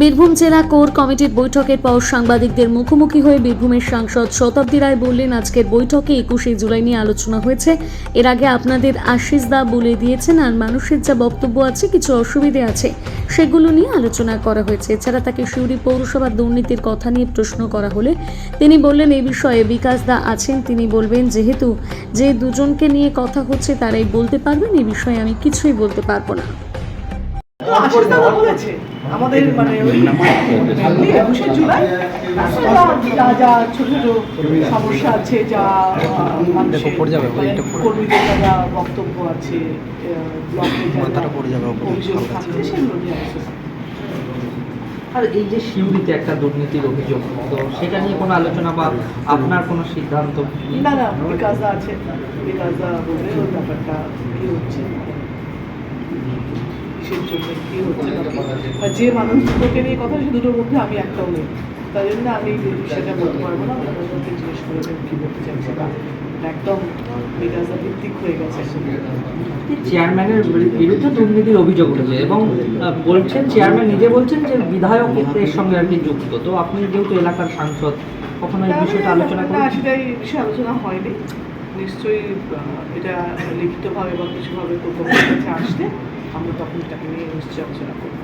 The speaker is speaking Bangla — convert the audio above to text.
বীরভূম জেলা কোর কমিটির বৈঠকের পর সাংবাদিকদের মুখোমুখি হয়ে বীরভূমের সাংসদ শতাব্দী রায় বললেন, আজকের বৈঠকে একুশে জুলাই নিয়ে আলোচনা হয়েছে। এর আগে আপনাদের আশিস দা বলে দিয়েছেন আর মানুষের যা বক্তব্য আছে, কিছু অসুবিধে আছে, সেগুলো নিয়ে আলোচনা করা হয়েছে। এছাড়া তাকে সিউড়ি পৌরসভার দুর্নীতির কথা নিয়ে প্রশ্ন করা হলে তিনি বললেন এই বিষয়ে বিকাশ দা আছেন, তিনি বলবেন যেহেতু যে দুজনকে নিয়ে কথা হচ্ছে, তারাই বলতে পারবেন, এ বিষয়ে আমি কিছুই বলতে পারব না। বলেছে। আমাদের মানে ওই মেনলি একুশে জুলাই যা যা ছোট ছোট সমস্যা আছে যা মানে কর্মীদের যা যা বক্তব্য আছে আহ, ব্লকে যা যা অভিযোগ থাকছে সেগুলো নিয়ে আলোচনা। আর এই যে শিউরিতে একটা দুর্নীতির অভিযোগ তো সেটা নিয়ে কোনো আলোচনা বা আপনার কোনো সিদ্ধান্ত? না না বিকাশদা আছে। বিকাশদা ব্যাপারটা কি হচ্ছে? কিসের জন্য কি হচ্ছে? না বা যে মানুষ দুটোকে নিয়ে কথা সে দুটোর মধ্যে আমি একটাও নেই। তাই জন্য আমি সেটা বলতে পারব না জিজ্ঞেস করে কি বলতে সেটা একদম ভিত্তিক হয়ে গেছে। চেয়ারম্যানের বিরুদ্ধে দুর্নীতির অভিযোগ উঠেছে এবং বলছেন চেয়ারম্যান নিজে বলছেন যে বিধায়ক এর সঙ্গে আর কি যুক্ত। তো আপনি যেহেতু এলাকার সাংসদ কখনো এই বিষয়টা আলোচনা না করেন এই বিষয়ে আলোচনা হয়নি। নিশ্চয়ই এটা লিখিতভাবে বা কিছুভাবে কোথাও কাছে আমরা তখন এটাকে নিয়ে নিশ্চয় আলোচনা করব।